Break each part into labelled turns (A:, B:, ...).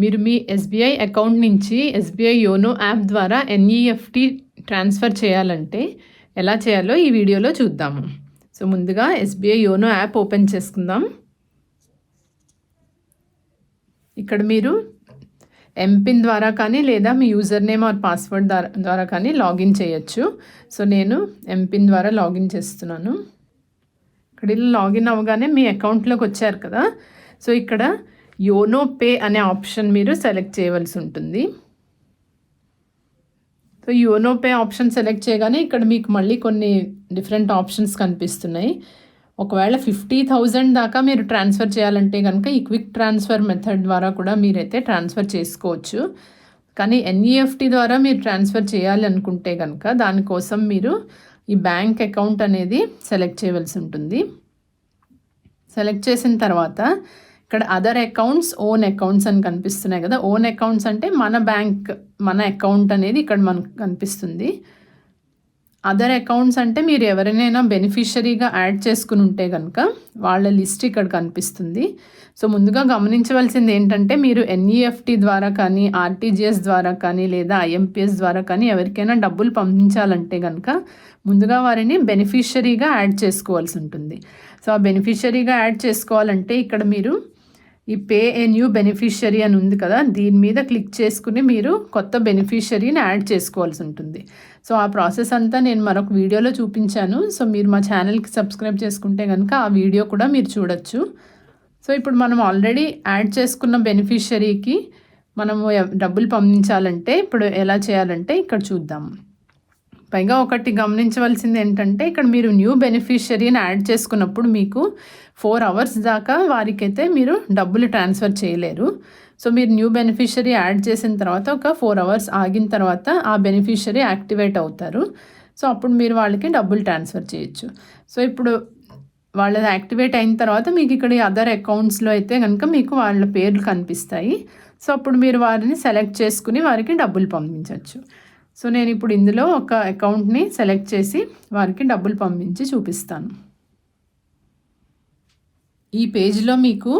A: మీరు మీ SBI account నుంచి ఎస్బీఐ యోనో యాప్ ద్వారా ఎన్ఈఎఫ్టి ట్రాన్స్ఫర్ చేయాలంటే ఎలా చేయాలో ఈ వీడియోలో చూద్దాము. సో ముందుగా ఎస్బీఐ యోనో యాప్ ఓపెన్ చేసుకుందాం. ఇక్కడ మీరు ఎంపిన్ ద్వారా కానీ లేదా మీ యూజర్ నేమ్ ఆర్ పాస్వర్డ్ ద్వారా ద్వారా కానీ లాగిన్ చేయొచ్చు. సో నేను ఎంపిన్ ద్వారా లాగిన్ చేస్తున్నాను. ఇక్కడ ఇలా లాగిన్ అవ్వగానే మీ అకౌంట్లోకి వచ్చారు కదా. సో ఇక్కడ యోనో పే అనే ఆప్షన్ మీరు సెలెక్ట్ చేయవలసి ఉంటుంది. So YONO pay option select చేయగానే ఇక్కడ మీకు మళ్ళీ కొన్ని డిఫరెంట్ ఆప్షన్స్ కనిపిస్తున్నాయి. ఒకవేళ ఫిఫ్టీ థౌజండ్ దాకా మీరు ట్రాన్స్ఫర్ చేయాలంటే కనుక ఈ క్విక్ ట్రాన్స్ఫర్ మెథడ్ ద్వారా కూడా మీరైతే ట్రాన్స్ఫర్ చేసుకోవచ్చు. కానీ ఎన్ఈఎఫ్టీ ద్వారా మీరు ట్రాన్స్ఫర్ చేయాలి అనుకుంటే కనుక దానికోసం మీరు ఈ బ్యాంక్ అకౌంట్ అనేది సెలెక్ట్ చేయవలసి ఉంటుంది. సెలెక్ట్ చేసిన తర్వాత ఇక్కడ అదర్ అకౌంట్స్ ఓన్ అకౌంట్స్ అని కనిపిస్తున్నాయి కదా. ఓన్ అకౌంట్స్ అంటే మన బ్యాంక్ మన అకౌంట్ అనేది ఇక్కడ మనకు కనిపిస్తుంది. అదర్ అకౌంట్స్ అంటే మీరు ఎవరినైనా బెనిఫిషరీగా యాడ్ చేసుకుని ఉంటే కనుక వాళ్ళ లిస్ట్ ఇక్కడ కనిపిస్తుంది. సో ముందుగా గమనించవలసింది ఏంటంటే మీరు ఎన్ఈఎఫ్టీ ద్వారా కానీ ఆర్టీజీఎస్ ద్వారా కానీ లేదా ఐఎంపీఎస్ ద్వారా కానీ ఎవరికైనా డబ్బులు పంపించాలంటే కనుక ముందుగా వారిని బెనిఫిషరీగా యాడ్ చేసుకోవాల్సి ఉంటుంది. సో ఆ బెనిఫిషరీగా యాడ్ చేసుకోవాలంటే ఇక్కడ మీరు ఈ పే ఏ న్యూ బెనిఫిషరీ అని ఉంది కదా దీని మీద క్లిక్ చేసుకుని మీరు కొత్త బెనిఫిషరీని యాడ్ చేసుకోవాల్సి ఉంటుంది. సో ఆ ప్రాసెస్ అంతా నేను మరొక వీడియోలో చూపించాను. సో మీరు మా ఛానల్కి సబ్స్క్రైబ్ చేసుకుంటే కనుక ఆ వీడియో కూడా మీరు చూడొచ్చు. సో ఇప్పుడు మనం ఆల్రెడీ యాడ్ చేసుకున్న బెనిఫిషరీకి మనము డబ్బులు పంపించాలంటే ఇప్పుడు ఎలా చేయాలంటే ఇక్కడ చూద్దాము పైగా ఒకటి గమనించవలసింది ఏంటంటే ఇక్కడ మీరు న్యూ బెనిఫిషరీని యాడ్ చేసుకున్నప్పుడు మీకు ఫోర్ అవర్స్ దాకా వారికైతే మీరు డబ్బులు ట్రాన్స్ఫర్ చేయలేరు. సో మీరు న్యూ బెనిఫిషరీ యాడ్ చేసిన తర్వాత ఒక ఫోర్ అవర్స్ ఆగిన తర్వాత ఆ బెనిఫిషరీ యాక్టివేట్ అవుతారు. సో అప్పుడు మీరు వాళ్ళకి డబ్బులు ట్రాన్స్ఫర్ చేయొచ్చు. సో ఇప్పుడు వాళ్ళది యాక్టివేట్ అయిన తర్వాత మీకు ఇక్కడ అదర్ అకౌంట్స్లో అయితే కనుక మీకు వాళ్ళ పేర్లు కనిపిస్తాయి. సో అప్పుడు మీరు వారిని సెలెక్ట్ చేసుకుని వారికి డబ్బులు పంపించవచ్చు సో నేను ఇప్పుడు ఇందులో ఒక అకౌంట్ని సెలెక్ట్ చేసి వారికి డబ్బులు పంపించి చూపిస్తాను. ఈ పేజ్లో మీకు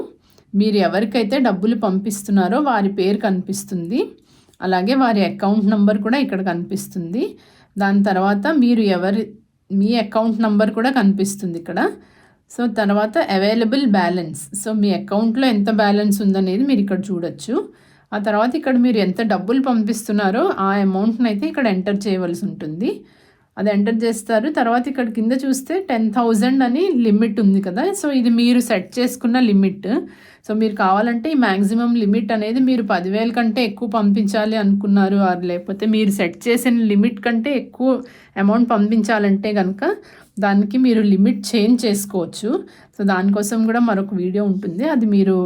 A: మీరు ఎవరికైతే డబ్బులు పంపిస్తున్నారో వారి పేరు కనిపిస్తుంది. అలాగే వారి అకౌంట్ నెంబర్ కూడా ఇక్కడ కనిపిస్తుంది. దాని తర్వాత మీరు ఎవరి మీ అకౌంట్ నెంబర్ కూడా కనిపిస్తుంది ఇక్కడ. సో తర్వాత అవైలబుల్ బ్యాలెన్స్ సో మీ అకౌంట్లో ఎంత బ్యాలెన్స్ ఉందనేది మీరు ఇక్కడ చూడొచ్చు. ఆ తర్వాత ఇక్కడ మీరు ఎంత డబ్బులు పంపిస్తున్నారో ఆ అమౌంట్ని అయితే ఇక్కడ ఎంటర్ చేయవలసి ఉంటుంది. అది ఎంటర్ చేస్తారు. తర్వాత ఇక్కడ కింద చూస్తే టెన్ థౌజండ్ అని లిమిట్ ఉంది కదా. సో ఇది మీరు సెట్ చేసుకున్న లిమిట్ సో మీరు కావాలంటే ఈ మ్యాక్సిమం లిమిట్ అనేది మీరు పదివేల కంటే ఎక్కువ పంపించాలి అనుకున్నారు. లేకపోతే మీరు సెట్ చేసిన లిమిట్ కంటే ఎక్కువ అమౌంట్ పంపించాలంటే కనుక దానికి మీరు లిమిట్ చేంజ్ చేసుకోవచ్చు. సో దానికోసం కూడా మరొక వీడియో ఉంటుంది. అది మీరు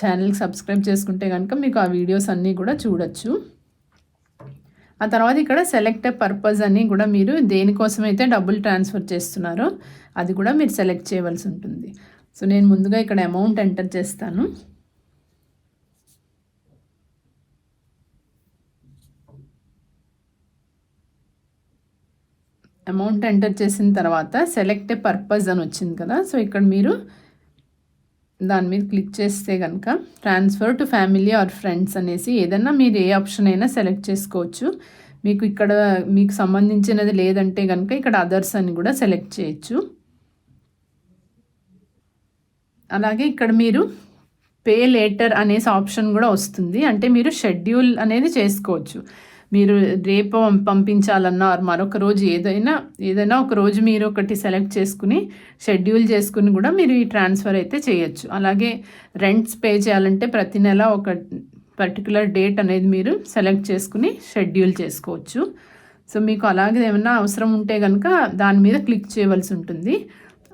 A: ఛానల్కి సబ్స్క్రైబ్ చేసుకుంటే కనుక మీకు ఆ వీడియోస్ అన్నీ కూడా చూడొచ్చు. ఆ తర్వాత ఇక్కడ సెలెక్ట్ పర్పస్ అని కూడా మీరు దేనికోసం అయితే డబ్బులు ట్రాన్స్ఫర్ చేస్తున్నారో అది కూడా మీరు సెలెక్ట్ చేయవలసి ఉంటుంది. సో నేను ముందుగా ఇక్కడ అమౌంట్ ఎంటర్ చేస్తాను. అమౌంట్ ఎంటర్ చేసిన తర్వాత సెలెక్ట్ పర్పస్ అని వచ్చింది కదా. సో ఇక్కడ మీరు దాని మీద క్లిక్ చేస్తే కనుక transfer to family or friends అనేసి ఏదన్నా మీరు ఏ ఆప్షన్ అయినా సెలెక్ట్ చేసుకోవచ్చు. మీకు ఇక్కడ మీకు సంబంధించినది లేదంటే కనుక ఇక్కడ అదర్స్ అని కూడా సెలెక్ట్ చేయొచ్చు. అలాగే ఇక్కడ మీరు పే లేటర్ అనేసి ఆప్షన్ కూడా వస్తుంది. అంటే మీరు షెడ్యూల్ అనేది చేసుకోవచ్చు. మీరు రేపు పంపించాలన్నా మరొక రోజు ఏదైనా ఏదైనా ఒక రోజు మీరు ఒకటి సెలెక్ట్ చేసుకుని షెడ్యూల్ చేసుకుని కూడా మీరు ఈ ట్రాన్స్ఫర్ అయితే చేయొచ్చు. అలాగే రెంట్స్ పే చేయాలంటే ప్రతి నెల ఒక పర్టికులర్ డేట్ అనేది మీరు సెలెక్ట్ చేసుకుని షెడ్యూల్ చేసుకోవచ్చు. సో మీకు అలాగే ఏమైనా అవసరం ఉంటే కనుక దాని మీద క్లిక్ చేయవలసి ఉంటుంది.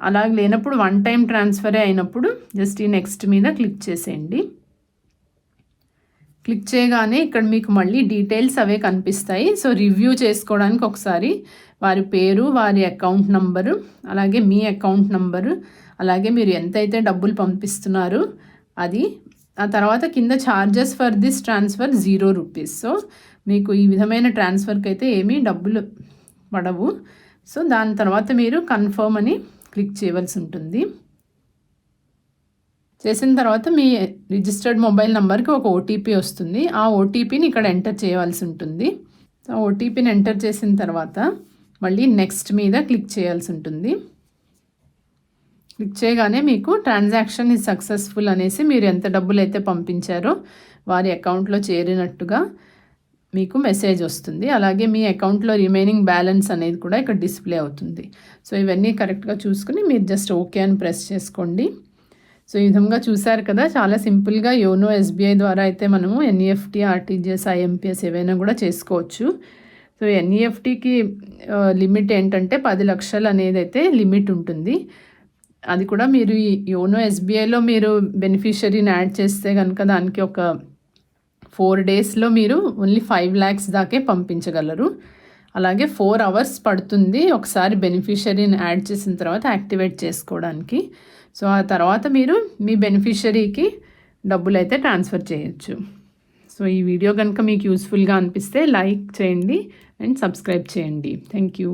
A: అలాగే లేనప్పుడు వన్ టైం ట్రాన్స్ఫరే అయినప్పుడు జస్ట్ ఈ నెక్స్ట్ మీద క్లిక్ చేసేయండి. క్లిక్ చేయగానే ఇక్కడ మీకు మళ్ళీ డీటెయిల్స్ అవే కనిపిస్తాయి. సో రివ్యూ చేసుకోవడానికి ఒకసారి వారి పేరు వారి అకౌంట్ నంబరు అలాగే మీ అకౌంట్ నంబరు అలాగే మీరు ఎంతైతే డబ్బులు పంపిస్తున్నారు అది. ఆ తర్వాత కింద charges for this transfer zero rupees so మీకు ఈ విధమైన ట్రాన్స్ఫర్కి అయితే ఏమీ డబ్బులు పడవు. సో దాని తర్వాత మీరు కన్ఫర్మ్ అని క్లిక్ చేయవలసి ఉంటుంది. చేసిన తర్వాత మీ రిజిస్టర్డ్ మొబైల్ నెంబర్కి ఒక ఓటీపీ వస్తుంది. ఆ ఓటీపీని ఇక్కడ ఎంటర్ చేయవలసి ఉంటుంది. ఆ ఓటీపీని ఎంటర్ చేసిన తర్వాత మళ్ళీ నెక్స్ట్ మీద క్లిక్ చేయాల్సి ఉంటుంది. క్లిక్ చేయగానే మీకు ట్రాన్సాక్షన్ ఇస్ సక్సెస్ఫుల్ అనేసి మీరు ఎంత డబ్బులు అయితే పంపించారో వారి అకౌంట్లో చేరినట్టుగా మీకు మెసేజ్ వస్తుంది. అలాగే మీ అకౌంట్లో రిమైనింగ్ బ్యాలెన్స్ అనేది కూడా ఇక్కడ డిస్ప్లే అవుతుంది. సో ఇవన్నీ కరెక్ట్గా చూసుకుని మీరు జస్ట్ ఓకే అని ప్రెస్ చేసుకోండి. సో ఈ విధంగా చూశారు కదా చాలా సింపుల్గా యోనో ఎస్బీఐ ద్వారా అయితే మనము ఎన్ఈఎఫ్టీ ఆర్టీజీఎస్ ఐఎంపీఎస్ ఏవైనా కూడా చేసుకోవచ్చు. సో ఎన్ఈఎఫ్టీకి లిమిట్ ఏంటంటే పది లక్షలు అనేది అయితే లిమిట్ ఉంటుంది. అది కూడా మీరు ఈ యోనో ఎస్బీఐలో మీరు బెనిఫిషరీని యాడ్ చేస్తే కనుక దానికి ఒక ఫోర్ డేస్లో మీరు ఓన్లీ ఫైవ్ ల్యాక్స్ దాకే పంపించగలరు. అలాగే ఫోర్ అవర్స్ పడుతుంది ఒకసారి బెనిఫిషరీని యాడ్ చేసిన తర్వాత యాక్టివేట్ చేసుకోవడానికి. సో ఆ తర్వాత మీరు మీ బెనిఫిషరీకి డబ్బులు అయితే ట్రాన్స్ఫర్ చేయొచ్చు. సో ఈ వీడియో కనుక మీకు యూస్ఫుల్గా అనిపిస్తే లైక్ చేయండి అండ్ సబ్స్క్రైబ్ చేయండి. Thank you